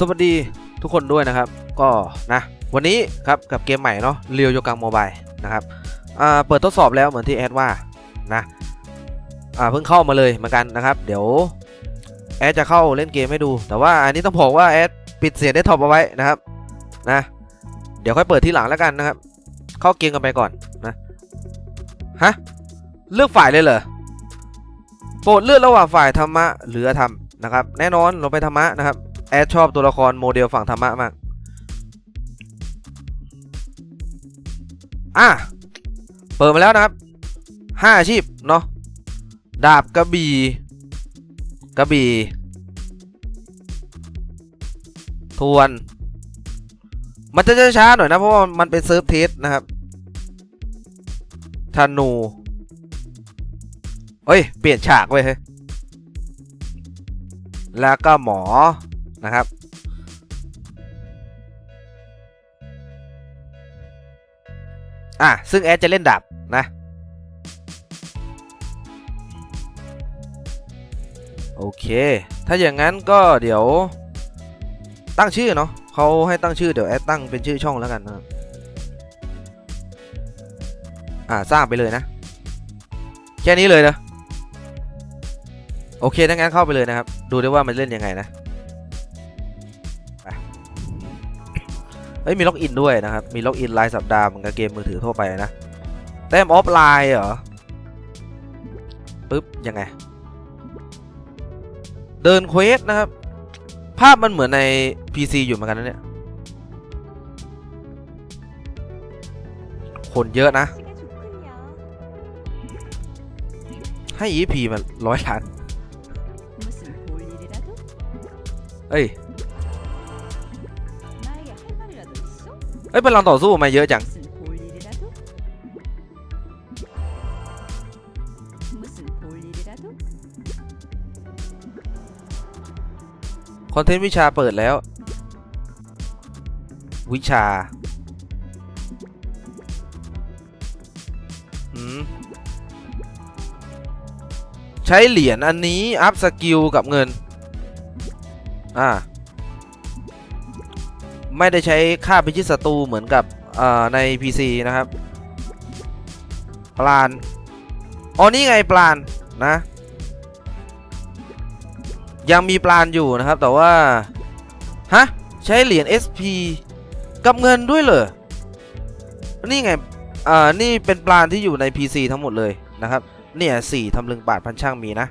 สวัสดีทุกคนด้วยนะครับ ก็นะวันนี้ครับกับเกมใหม่เนาะเรียวโยกังโมบายนะครับอ่าเปิดทดสอบแล้วเหมือนที่แอดว่านะอ่าเพิ่งเข้ามาเลยเหมือนกันนะครับ เดี๋ยวแอดจะเข้าเล่นเกมให้ดู แต่ว่าอันนี้ต้องบอกว่าแอดปิดเสียงได้ท็อปเอาไว้นะครับนะเดี๋ยวค่อยเปิดที่หลังแล้วกันนะครับ เข้าเกมกันไปก่อนนะฮะเลือกฝ่ายเลยเหรอโปรดเลือกระหว่างฝ่ายธรรมะหรืออธรรมนะครับ แน่นอนเราไปธรรมะนะครับ อดชอบตัวละครโมเดลฝั่งธรรมะมาก อะ เปิดมาแล้วนะครับห้าอาชีพ เนาะ ดาบกระบี่ กระบี่ ทวน มันจะช้าหน่อยนะ เพราะว่ามันเป็นเซิร์ฟเทสนะครับธนูเฮ้ย เปลี่ยนฉากเว้ยเฮ้ยแล้วก็หมอ นะครับ อะ ซึ่งแอดจะเล่นดาบนะ โอเค ถ้าอย่างนั้นก็เดี๋ยว ตั้งชื่อเนาะเขาให้ตั้งชื่อเดี๋ยวแอดตั้งเป็นชื่อช่องแล้วกันนะอ่าสร้างไปเลยนะ แค่นี้เลยนะโอเคถ้างั้นเข้าไปเลยนะครับ ดูได้ว่ามันเล่นยังไงนะ เอ้ยมีล็อกอินด้วยนะครับ มีล็อกอินรายสัปดาห์เหมือนกับเกมมือถือทั่วไปนะ แต้มออฟไลน์เหรอ ปึ๊บ ยังไง เดินเควสนะครับ ภาพมันเหมือนใน PC อยู่เหมือนกันนะเนี่ย คนเยอะนะ ให้ EP มันร้อยล้าน เอ้ย เอ้ยพลังต่อสู้มาเยอะจัง คอนเทนต์วิชาเปิดแล้ว วิชา ใช้เหรียญอันนี้ อัพสกิลกับเงิน อ่า ไม่ได้ใช้ค่าพิชิตศัตรูเหมือนกับใน PC นะครับ ปลานอ๋อนี่ไงปลานนะ ยังมีปลานอยู่นะครับ แต่ว่า ฮะ ใช้เหรียญ SP กับเงินด้วยเหรอ นี่ไง อ่า นี่เป็นปลานที่อยู่ใน PC ทั้งหมดเลยนะครับ เนี่ยสี่ทำลึงบาทพันช่างมีนะ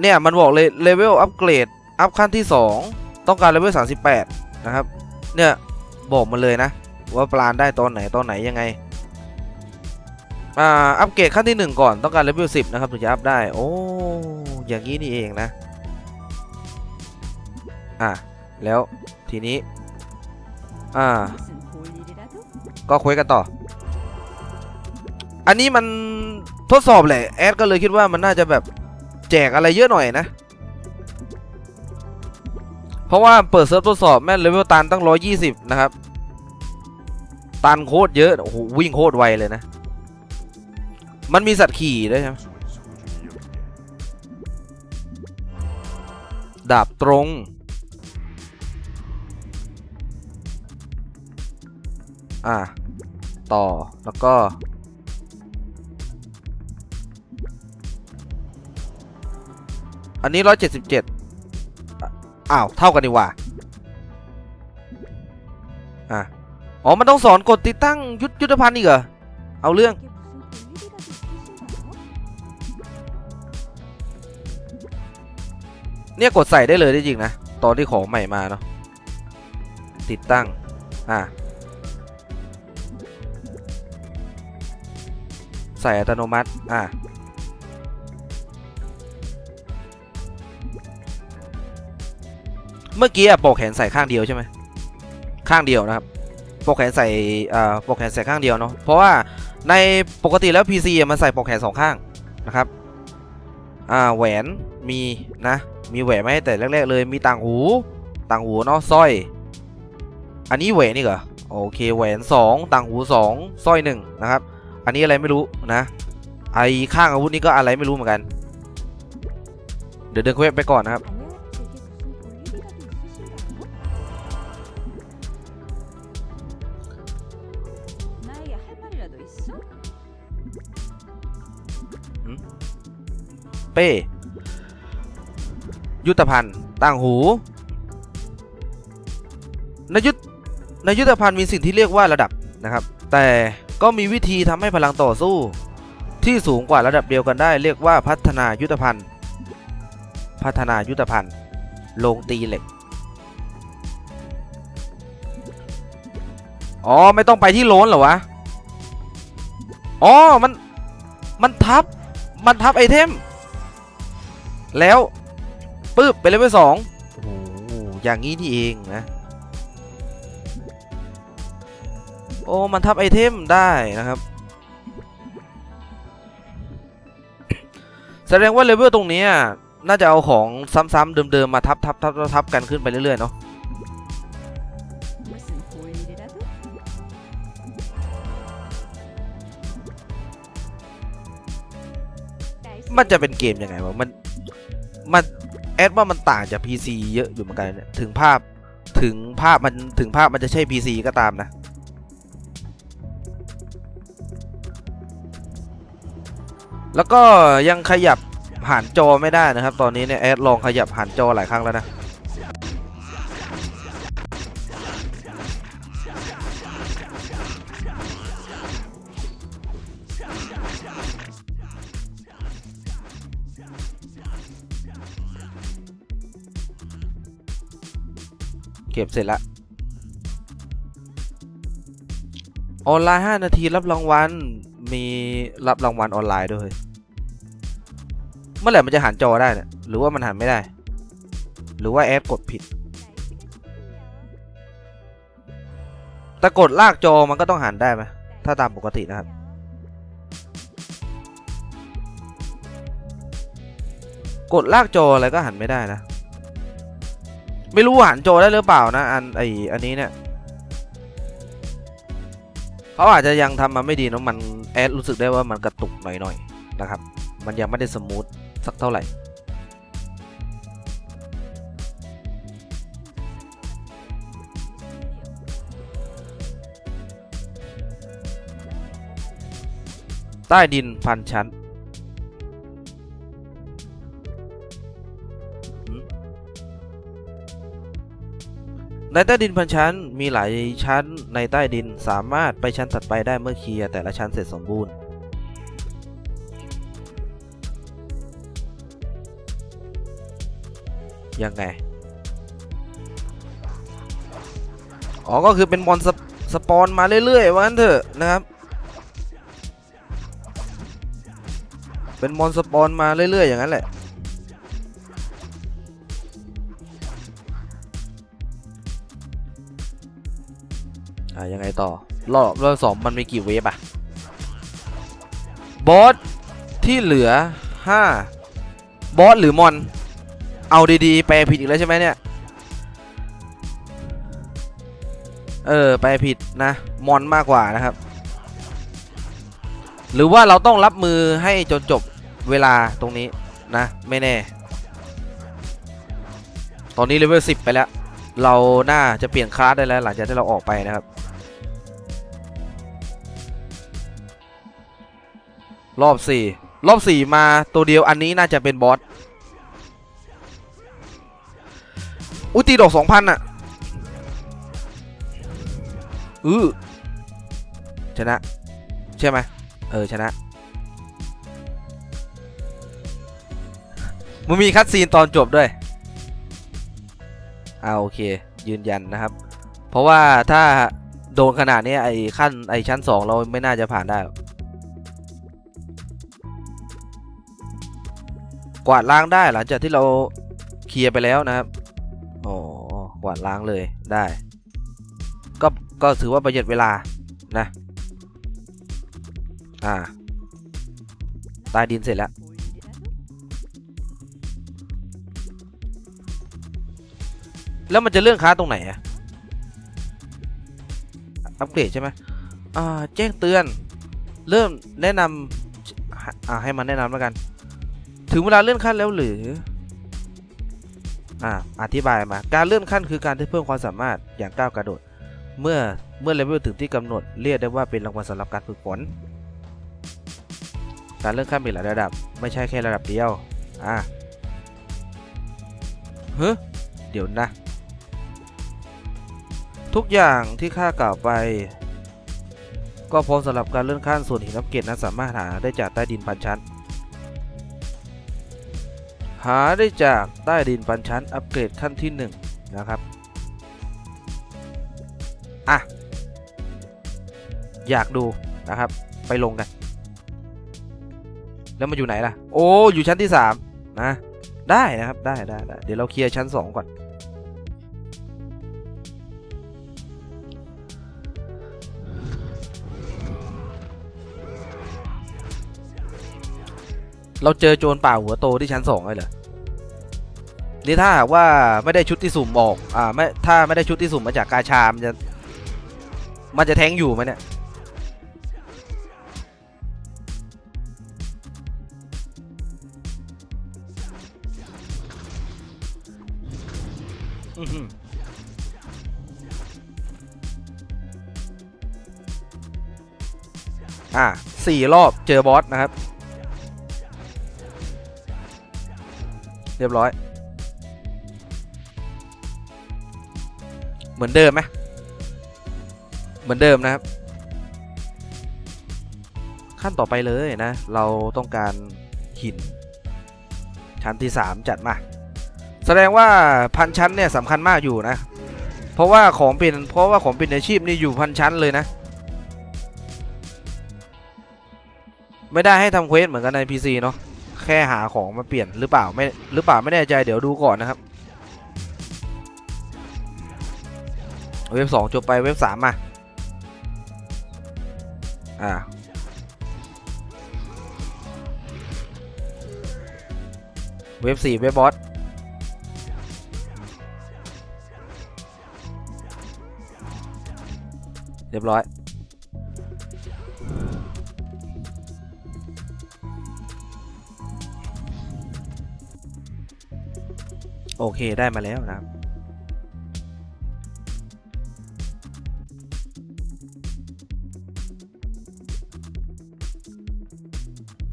เนี่ย มันบอกเลยเลเวลอัปเกรด อัพขั้นที่ 2 ต้องการเลเวล38 นะครับ เนี่ยบอกมาเลยนะ ว่าปลานได้ตอนไหนตอนไหนยังไงอ่าอัปเกรดขั้นที่ 1 ก่อนต้องการเลเวล10 นะครับถึงจะอัพได้ โอ้อย่างนี้นี่เองนะ อ่าแล้วทีนี้ อ่า ก็คุยกันต่อ อันนี้มันทดสอบแหละ แอดก็เลยคิดว่ามันน่าจะแบบแจกอะไรเยอะหน่อยนะ เพราะว่าเปิดเซิร์ฟทดสอบแม่เลเวลตันตั้ง 120 นะครับ ตันโคตรเยอะ โอ้โห วิ่งโคตรไวเลยนะ มันมีสัตว์ขี่ด้วยใช่ไหมดาบตรง อ่าต่อ แล้วก็ อันนี้ร้ อ้าว เท่ากันดีว่าอ๋อ มันต้องสอนกดติดตั้งยุทธยุทธภัณฑ์อีกเหรอ เอาเรื่อง เนี่ยกดใส่ได้เลยจริงนะ ตอนที่ของใหม่มาเนาะ ติดตั้ง อะ ใส่อัตโนมัติ อะ เมื่อกี้อะปกแขนใส่ข้างเดียวใช่ไหมข้างเดียวนะครับปกแขนใส่อ่าปกแขนใส่ข้างเดียวเนาะเพราะว่าในปกติแล้ว PC อะมันใส่ปกแขนสองข้างนะครับอ่าแหวนมีนะมีแหวนไหมแต่แรกๆเลยมีต่างหูต่างหูเนาะสร้อย อันนี้แหวนนี่เหรอโอเคแหวนสองต่างหูสองสร้อยหนึ่งนะครับอันนี้อะไรไม่รู้นะไอข้างอาวุธนี้ก็อะไรไม่รู้เหมือนกัน เดี๋ยวเดินเควสไปก่อนนะครับ เป้ ยุทธภัณฑ์ต่างหูในยุทธในยุทธภัณฑ์มีสิ่งที่เรียกว่าระดับนะครับ แต่ก็มีวิธีทำให้พลังต่อสู้ ที่สูงกว่าระดับเดียวกันได้ เรียกว่าพัฒนายุทธภัณฑ์พัฒนายุทธภัณฑ์ลงตีเหล็กอ๋อไม่ต้องไปที่โลนเหรอวะ อ๋อ มัน มันทับ มันทับไอเทม แล้วปึ๊บไปเลเวลสองโอ้โหอย่างนี้นี่เองนะ โอ้มันทับไอเทมได้นะครับ แสดงว่าเลเวลตรงนี้น่าจะเอาของซ้ำๆเดิมๆมาทับๆๆๆกันขึ้นไปเรื่อยๆเนาะ มันจะเป็นเกมยังไงวะมันมันแอดว่ามันต่างจาก PC เยอะอยู่เหมือนกันเนี่ยถึงภาพถึงภาพมันถึงภาพมันจะใช่ PC ก็ตามนะ แล้วก็ยังขยับหันจอไม่ได้นะครับ ตอนนี้เนี่ยแอดลองขยับหันจอหลายครั้งแล้วนะ เก็บเสร็จละออนไลน์ 5 นาทีรับรางวัล มีรับรางวัลออนไลน์ด้วย เมื่อไหร่มันจะหันจอได้เนี่ย หรือว่ามันหันไม่ได้ หรือว่าแอดกดผิด แต่กดลากจอมันก็ต้องหันได้ไหม ถ้าตามปกตินะครับ กดลากจออะไรก็หันไม่ได้นะ ไม่รู้ว่าหันจได้หรือเปล่านะอันไออันนี้เนี่ยเขาอาจจะยังทำมาไม่ดีเนอะมันแอดรู้สึกได้ว่ามันกระตุกหน่อยๆนะครับ มันยังไม่ได้สมูทสักเท่าไหร่ใต้ดินพันชั้น ในใต้ดินพันชั้นมีหลายชั้นในใต้ดินสามารถไปชั้นถัดไปได้เมื่อเคลียร์แต่ละชั้นเสร็จสมบูรณ์ ยังไง อ๋อ ก็คือเป็นมอนสปสปอนมาเรื่อยๆว่างั้นเถอะนะครับ เป็นมอนสปอนมาเรื่อยๆอย่างนั้นแหละ อ่ายังไงต่อ รอบรอบสองมันมีกี่เวฟอะบอสที่เหลือห้าบอสหรือมอน เอาดีๆ แปลผิดอีกแล้วใช่ไหมเนี่ย เออ แปลผิดนะ มอนมากกว่านะครับ หรือว่าเราต้องรับมือให้จนจบเวลาตรงนี้นะ ไม่แน่ ตอนนี้เลเวล10 ไปแล้ว เราน่าจะเปลี่ยนคลาสได้แล้ว หลังจากที่เราออกไปนะครับ รอบสี่รอบสี่มาตัวเดียวอันนี้น่าจะเป็นบอสอุยตีดอกสองพันอะอือชนะ ใช่ไหมเออ ชนะ มันมีคัดซีนตอนจบด้วยอ่าโอเค ยืนยันนะครับ เพราะว่าถ้าโดนขนาดนี้ไอ้ขั้นไอ้ชั้นสองเราไม่น่าจะผ่านได้หรอก กวาดล้างได้หลังจากที่เราเคลียร์ไปแล้วนะครับอ๋อกวาดล้างเลยได้ ก็ก็ถือว่าประหยัดเวลานะอ่าตายดินเสร็จแล้วแล้วมันจะเรื่องค้าตรงไหนอะอัปเกรดใช่ไหมอ่าแจ้งเตือน เริ่มแนะนำอ่าให้มันแนะนำแล้วกัน ถึงเวลาเลื่อนขั้นแล้วหรืออ่าอธิบายมา การเลื่อนขั้นคือการที่เพิ่มความสามารถอย่างก้าวกระโดด เมื่อเมื่อเลเวลถึงที่กำหนดเรียกได้ว่าเป็นรางวัลสำหรับการฝึกฝน การเลื่อนขั้นมีหลายระดับ ไม่ใช่แค่ระดับเดียว อะเฮ้เดี๋ยวนะ ทุกอย่างที่ข้ากล่าวไป ก็พร้อมสำหรับการเลื่อนขั้นส่วนหินอัปเกรดนั้นสามารถหาได้จากใต้ดินพันชั้น หาได้จากใต้ดินปันชั้นอัปเกรดขั้นที่หนึ่งนะครับ อะ อยากดูนะครับ ไปลงกัน แล้วมันอยู่ไหนล่ะ โอ้ อยู่ชั้นที่สามนะ ได้นะครับ ได้ได้ได้เดี๋ยวเราเคลียร์ชั้นสองก่อน เราเจอโจรป่าหัวโตที่ชั้นสองเลยเหรอนี่ถ้าหากว่าไม่ได้ชุดที่สุ่มออก อ่าไม่ถ้าไม่ได้ชุดที่สุ่มมาจากกาชามนจะมันจะแทงอยู่ไหมเนี่ย อือหืออ่าสี่รอบเจอบอสนะครับ รียบร้อย เหมือนเดิมไหมเหมือนเดิมนะครับ ขั้นต่อไปเลยนะ เราต้องการหิน ชั้นที่ 3 จัดมา แสดงว่าพันชั้นเนี่ยสำคัญมากอยู่นะ เพราะว่าของเป็นเพราะว่าของเป็นอาชีพนี่อยู่พันชั้นเลยนะไม่ได้ให้ทำเควสเหมือนกันใน PC เนาะ แค่หาของมาเปลี่ยนหรือเปล่าไม่หรือเปล่าไม่แน่ใจเดี๋ยวดูก่อนนะครับ เว็บสองจบไปเว็บสามมาอ่าเว็บสี่เว็บบอสเรียบร้อย โอเคได้มาแล้วนะครับ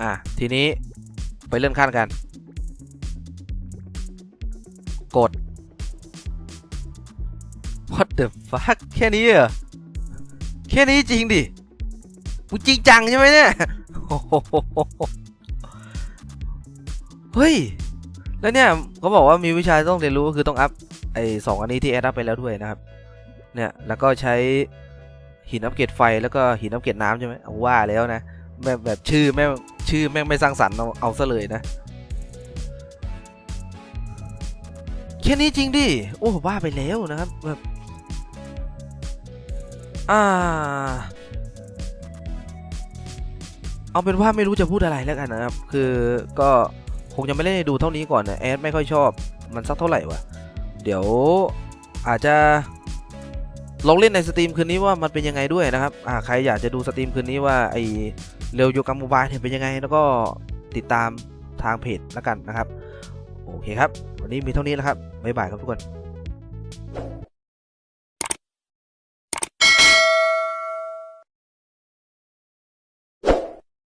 อะ ทีนี้ไปเลื่อนขั้นกัน กด what the fuck แค่นี้เหรอ แค่นี้จริงดิมึงจริงจังใช่ไหมเนี่ย เฮ้ย แล้วเนี่ยเขาบอกว่ามีวิชาต้องเรียนรู้ก็คือต้องอัพไอสองอันนี้ที่แอดอัพไปแล้วด้วยนะครับ เนี่ยแล้วก็ใช้หินอัปเกรดไฟแล้วก็หินอัปเกรดน้ำใช่ไหมเอาว่าแล้วนะแบบแบบชื่อแม่ชื่อแม่งไม่สร้างสรรค์เอาเอาซะเลยนะแค่นี้จริงดิโอ้ว่าไปแล้วนะครับแบบอ่าเอาเป็นว่าไม่รู้จะพูดอะไรแล้วกันนะครับ คือก็ คงจะไม่เล่นให้ดูเท่านี้ก่อนนะแอดไม่ค่อยชอบมันสักเท่าไหร่วะเดี๋ยวอาจจะลองเล่นในสตรีมคืนนี้ว่ามันเป็นยังไงด้วยนะครับอ่าใครอยากจะดูสตรีมคืนนี้ว่าไอเร็วโยกัมโมบายเนี่ยเป็นยังไง แล้วก็ติดตามทางเพจแล้วกันนะครับ โอเคครับ วันนี้มีเท่านี้แล้วครับบ๊ายบายครับทุกคน